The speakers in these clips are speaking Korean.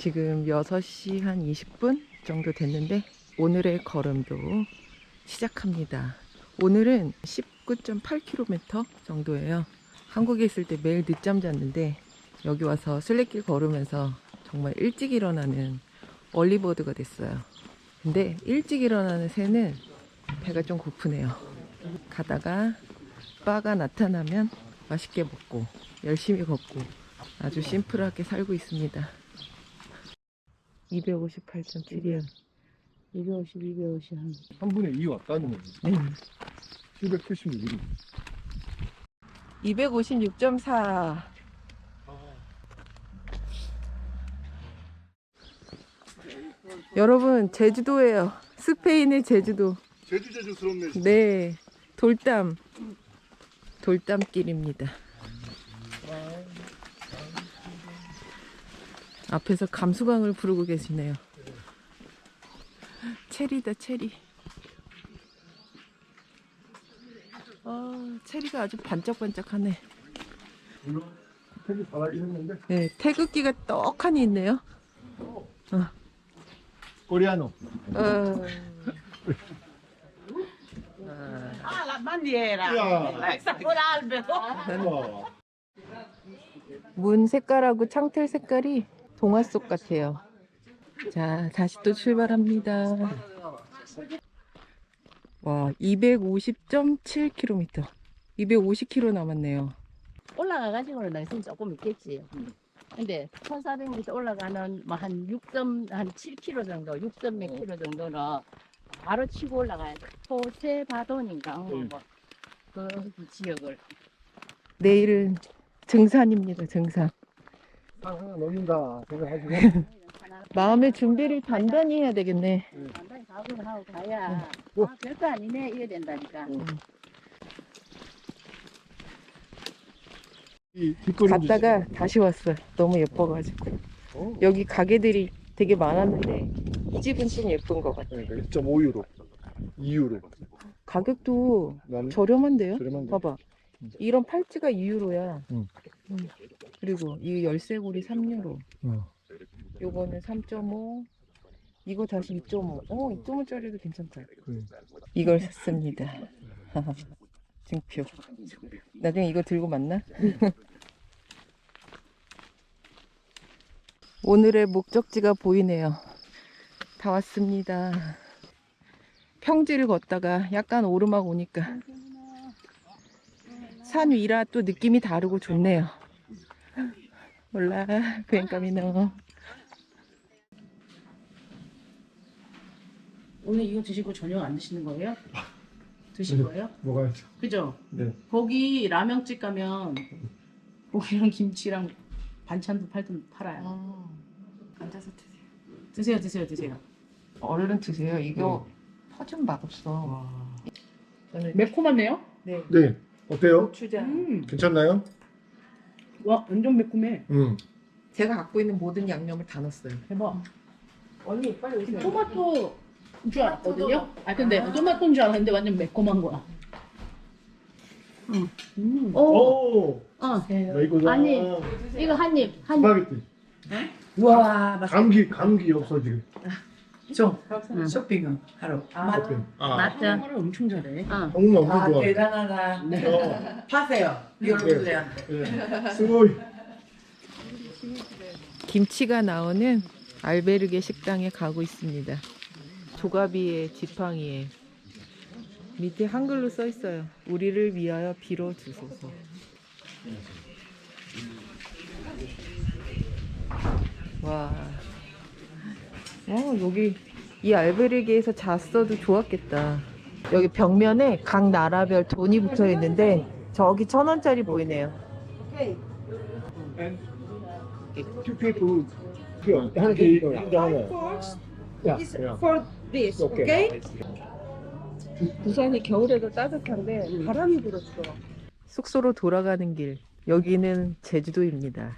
지금 6시 한 20분 정도 됐는데 오늘의 걸음도 시작합니다. 오늘은 19.8km 정도예요. 한국에 있을 때 매일 늦잠 잤는데 여기 와서 슬래길 걸으면서 정말 일찍 일어나는 얼리버드가 됐어요. 근데 일찍 일어나는 새는 배가 좀 고프네요. 가다가 바가 나타나면 맛있게 먹고 열심히 걷고 아주 심플하게 살고 있습니다. 258.7이요. 250, 250 한. 3분의 2 왔다는 거지. 네. 776. 256.4. 여러분, 제주도예요. 스페인의 제주도. 제주 제주스럽네. 네. 돌담. 돌담길입니다. 앞에서 감수광을 부르고 계시네요. 체리다, 체리. 아, 체리가 아주 반짝반짝하네. 바라긴 했는데 네, 태극기가 떡하니 있네요. 코리아노. 어, Ah, la bandiera! 야. Sta con l'albero! 와. 문 색깔하고 창틀 색깔이 동화 속 같아요. 자, 다시 또 출발합니다. 와, 250.7km. 250km 남았네요. 올라가가지고는 당신 조금 있겠지. 근데 1400m 올라가는 뭐 한 6점, 한 7km 정도, 6점 몇 킬로 정도는 바로 치고 올라가야 돼. 호세바돈인가? 어, 네. 뭐, 그 지역을. 내일은 등산입니다, 등산. 상 하나 넣는다 생각하시고 마음의 준비를 단단히 해야 되겠네. 간단히 각오를 하고 가야. 어. 아, 별거 아니네. 이래 된다니까. 이 뒷걸음 갔다가 다시 왔어요. 너무 예뻐가지고. 어? 여기 가게들이 되게 많았는데 이 집은 좀 예쁜 것. 그러니까 1.5유로, 2유로. 가격도 나는 저렴한데요? 저렴한데. 봐봐. 음. 이런 팔찌가 2유로야. 응. 그리고 이 열쇠고리 3유로. 어. 요거는 3.5. 이거 다시 2.5. 어, 2.5짜리도 괜찮다. 그래. 이걸 샀습니다. 증표. 나중에 이거 들고 만나? 오늘의 목적지가 보이네요. 다 왔습니다. 평지를 걷다가 약간 오르막 오니까 산 위라 또 느낌이 다르고 좋네요. 몰라, 벤카미노. 오늘 이거 드시고 저녁 안 드시는 거예요? 드실 네. 거예요? 먹어야죠. 그죠? 네. 거기 라면집 가면 고기랑 김치랑 반찬도 팔던 팔아요. 앉아서 드세요. 드세요, 드세요, 드세요. 얼른 드세요. 이거 퍼진 맛없어. 저는 매콤하네요? 네. 네. 어때요? 고추장. 음, 괜찮나요? 와 완전 매콤해. 응. 제가 갖고 있는 모든 양념을 다 넣었어요. 대박. 언니 빨리 오세요. 토마토 줄 알았거든요. 아 근데 토마토인 줄 알았는데 완전 매콤한 거야. 음. 음. 오. 오. 어. 나 이거 나 아니. 이거 한 입, 한 입. 스파게티. 와 맛있. 감기 감기 없어 지금. 좀 응. 쇼핑을 하러 아? 아. 맞죠? 한국말을 엄청 잘해. 어. 너무 너무 아 좋아. 대단하다 네. 어. 파세요 여러분들야 네. 스고이. 김치가 나오는 알베르게 식당에 가고 있습니다. 조가비에 지팡이에 밑에 한글로 써 있어요. 우리를 위하여 빌어 주소서. 와. 어, 여기 이 알베르게에서 잤어도 좋았겠다. 여기 벽면에 각 나라별 돈이 붙어 있는데 저기 천 원짜리 보이네요. Two people. 하나. for this. 부산이 겨울에도 따뜻한데 바람이 불었어. 숙소로 돌아가는 길. 여기는 제주도입니다.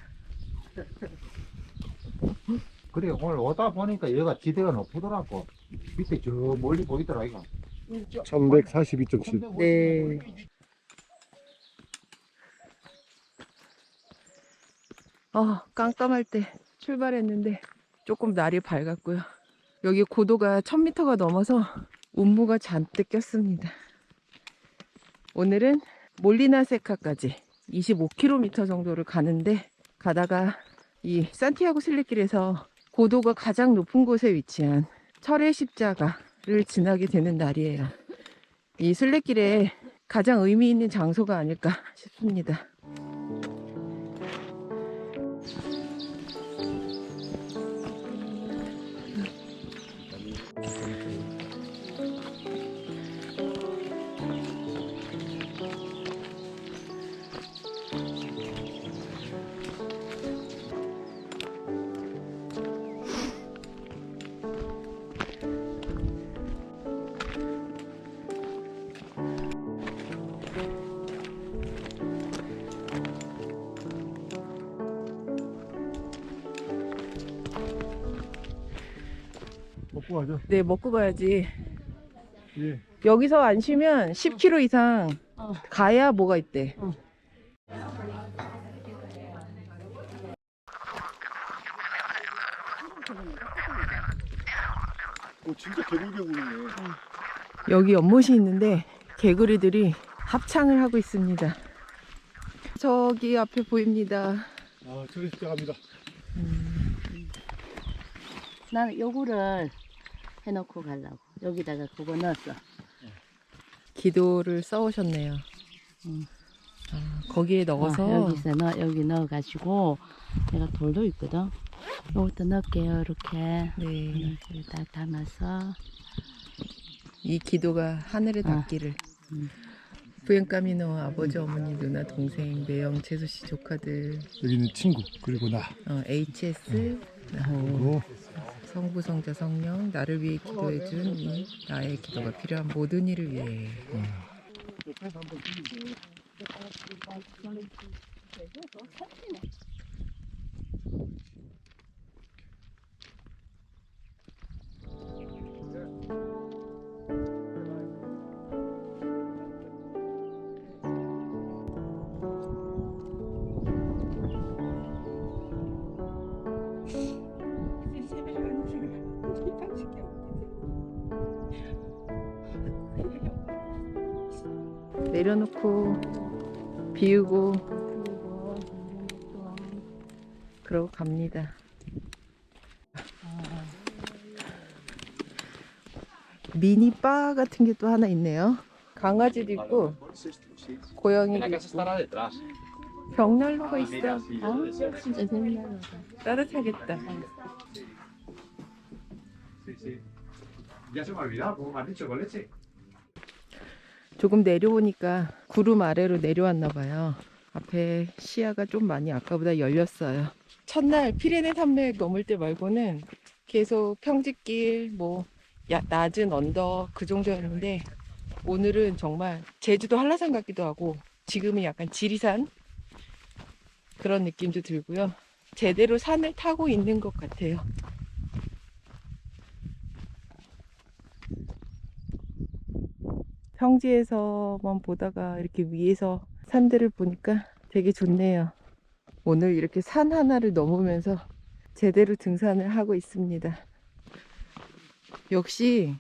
그래 오늘 오다 보니까 여기가 지대가 높더라고 밑에 저 멀리 보이더라 이거 1142.7. 네. 아, 깜깜할 때 출발했는데 조금 날이 밝았고요. 여기 고도가 1000m가 넘어서 운무가 잔뜩 꼈습니다. 오늘은 몰리나세카까지 25km 정도를 가는데 가다가 이 산티아고 슬리길에서 고도가 가장 높은 곳에 위치한 철의 십자가를 지나게 되는 날이에요. 이 순례길에 가장 의미 있는 장소가 아닐까 싶습니다. 먹고 가죠. 네, 먹고 가야지. 예. 여기서 안 쉬면 10km 이상 어. 가야 뭐가 있대. 어. 오, 진짜 개굴개굴이네. 여기 연못이 있는데 개구리들이 합창을 하고 있습니다. 저기 앞에 보입니다. 아, 저기 시작합니다. 나는 요거를 해놓고 가려고. 여기다가 그거 넣었어. 기도를 써오셨네요. 음. 아, 거기에 넣어서 어, 여기서 넣 여기 넣어가지고 내가 돌도 있거든. 요것도 넣을게요. 이렇게 네, 여기다 담아서 이 기도가 하늘에 닿기를. 음. 부엔카미노 아버지, 어머니, 누나, 동생, 매영, 재수 씨 조카들, 여기는 친구, 그리고 나. 어, HS, 어, 그리고 성부, 성자, 성령, 나를 위해 기도해 준 이 나의 기도가 필요한 모든 일을 위해. 내려놓고 비우고 그러고 갑니다. 미니 바 같은 게 또 하나 있네요. 강아지도 있고 고양이도 있고 벽난로가 있어. 아 진짜 재밌다. 따뜻하겠다. Ya se me ha olvidado cómo me has dicho con leche. 조금 내려오니까 구름 아래로 내려왔나 봐요. 앞에 시야가 좀 많이 아까보다 열렸어요. 첫날 피레네 산맥 넘을 때 말고는 계속 평지길, 뭐 야- 낮은 언덕 그 정도였는데 오늘은 정말 제주도 한라산 같기도 하고 지금은 약간 지리산 그런 느낌도 들고요. 제대로 산을 타고 있는 것 같아요. 평지에서만 보다가 이렇게 위에서 산들을 보니까 되게 좋네요. 오늘 이렇게 산 하나를 넘으면서 제대로 등산을 하고 있습니다. 역시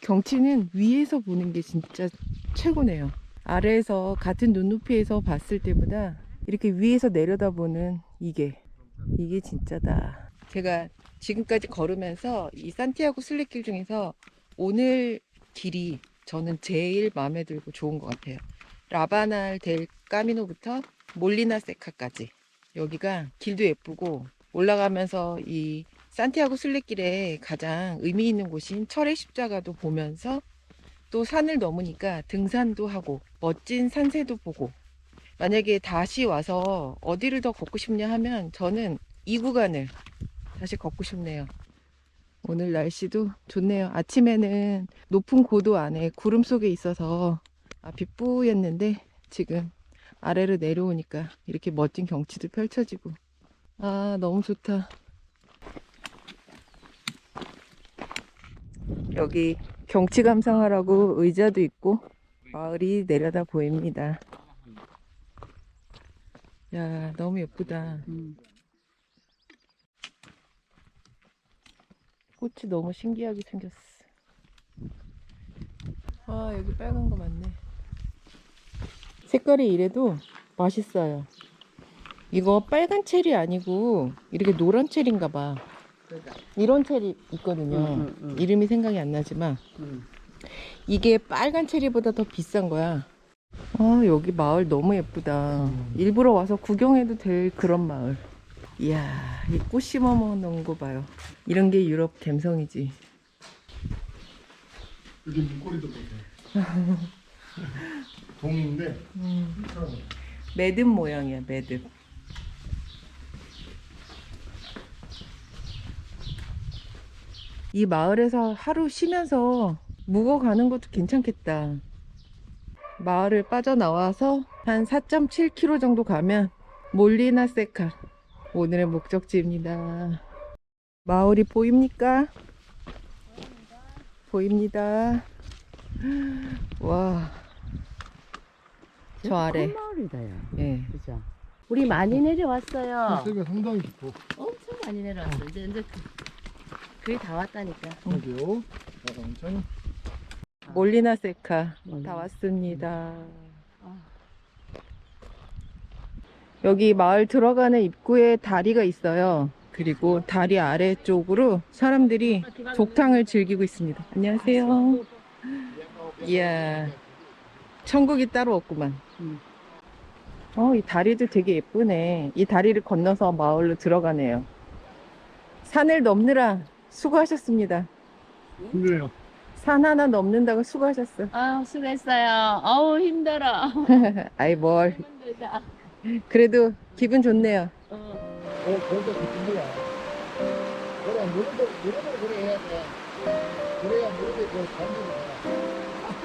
경치는 위에서 보는 게 진짜 최고네요. 아래에서 같은 눈높이에서 봤을 때보다 이렇게 위에서 내려다보는 이게 이게 진짜다. 제가 지금까지 걸으면서 이 산티아고 순례길 중에서 오늘 길이 저는 제일 마음에 들고 좋은 것 같아요. 라바날 델 까미노부터 몰리나 세카까지 여기가 길도 예쁘고 올라가면서 이 산티아고 순례길에 가장 의미 있는 곳인 철의 십자가도 보면서 또 산을 넘으니까 등산도 하고 멋진 산세도 보고 만약에 다시 와서 어디를 더 걷고 싶냐 하면 저는 이 구간을 다시 걷고 싶네요. 오늘 날씨도 좋네요. 아침에는 높은 고도 안에 구름 속에 있어서 앞이 뿌였는데 지금 아래로 내려오니까 이렇게 멋진 경치도 펼쳐지고 아 너무 좋다. 여기 경치 감상하라고 의자도 있고 마을이 내려다 보입니다. 야 너무 예쁘다. 음. 꽃이 너무 신기하게 생겼어. 아, 여기 빨간 거 많네. 색깔이 이래도 맛있어요. 이거 빨간 체리 아니고 이렇게 노란 체리인가 봐. 이런 체리 있거든요. 응, 응, 응. 이름이 생각이 안 나지만 음. 이게 빨간 체리보다 더 비싼 거야. 아, 여기 마을 너무 예쁘다. 일부러 와서 구경해도 될 그런 마을. 이야, 이 꽃 심어 놓은 거 봐요. 이런 게 유럽 갬성이지. 여기 문고리도 보세요. 동인데 매듭 모양이야, 매듭. 이 마을에서 하루 쉬면서 묵어 가는 것도 괜찮겠다. 마을을 빠져나와서 한 4.7km 정도 가면 몰리나 세카. 오늘의 목적지입니다. 마을이 보입니까? 보입니다. 와. 저 아래. 큰 마을이다, 야. 예. 그죠? 우리 많이 내려왔어요. 색이 상당히 깊고 엄청 많이 내려왔어. 이제 이제 그- 거의 다 왔다니까. 여기요. 자, 천천히. 몰리나 세카 몰리나. 다 왔습니다. 여기 마을 들어가는 입구에 다리가 있어요. 그리고 다리 아래쪽으로 사람들이 독탕을 즐기고 있습니다. 안녕하세요. 이야, 천국이 따로 없구만. 음. 어, 이 다리도 되게 예쁘네. 이 다리를 건너서 마을로 들어가네요. 산을 넘느라 수고하셨습니다. 힘들어요. 산 하나 넘는다고 수고하셨어. 아, 수고했어요. 어우, 힘들어. 아이 뭘. 힘들다. 그래도 기분 좋네요. 어. 어, 그런데 깊은 거야. 그래, 무릎을, 무릎을 그래 해야 돼. 그래야 무릎이 그 돼.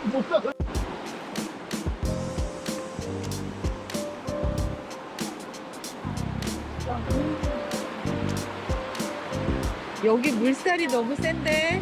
못 가. 여기 물살이 너무 센데